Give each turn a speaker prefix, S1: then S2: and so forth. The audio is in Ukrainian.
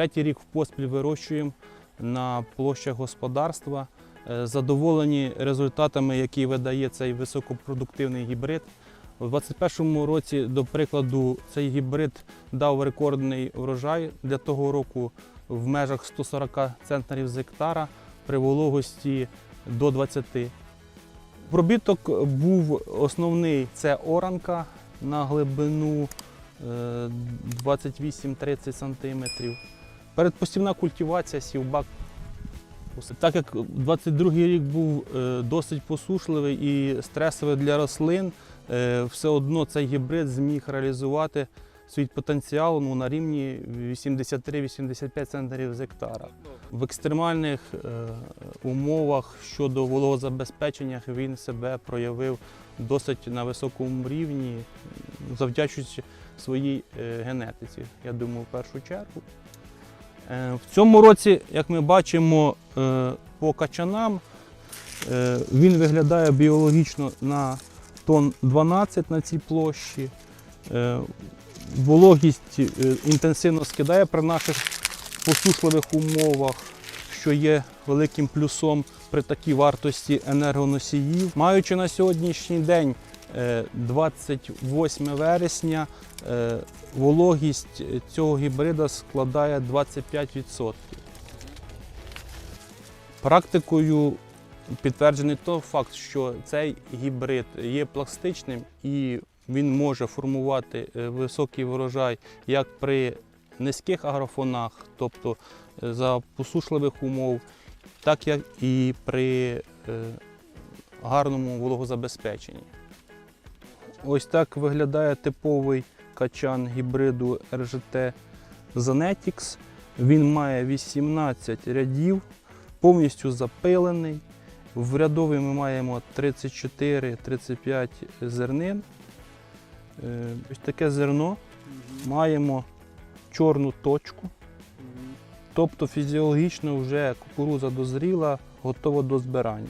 S1: Третій рік в поспіль вирощуємо на площах господарства. Е, Задоволені результатами, які видає цей високопродуктивний гібрид. У 2021 році, до прикладу, цей гібрид дав рекордний врожай для того року в межах 140 центнерів з гектара при вологості до 20. Пробіток був основний це оранка на глибину е, 28-30 см. Передпостівна культивація сівбак. Так як 22-й рік був е, досить посушливий і стресовий для рослин, е, все одно цей гібрид зміг реалізувати свій потенціал ну, на рівні 83-85 центнерів з гектара. В екстремальних е, умовах щодо вологозабезпечення він себе проявив досить на високому рівні, завдячуючи своїй генетиці, я думаю, в першу чергу. Е, В цьому році, як ми бачимо е, по качанам, е, він виглядає біологічно на тонн 12 на цій площі. Вологість інтенсивно скидає при наших посушливих умовах, що є великим плюсом при такій вартості енергоносіїв. Маючи на сьогоднішній день 28 вересня, е, вологість цього гібрида складає 25%. Практикою підтверджений той факт, що цей гібрид є пластичним і він може формувати е, високий врожай як при низьких агрофонах, тобто е, за посушливих умов, так як і при е, гарному вологозабезпеченні. Ось так виглядає типовий качан гібриду RGT Zanetix. Він має 18 рядів, повністю запилений. В рядовій ми маємо 34-35 зернин. Е, Ось таке зерно. Маємо чорну точку. Тобто фізіологічно вже кукуруза дозріла, готова до збирання.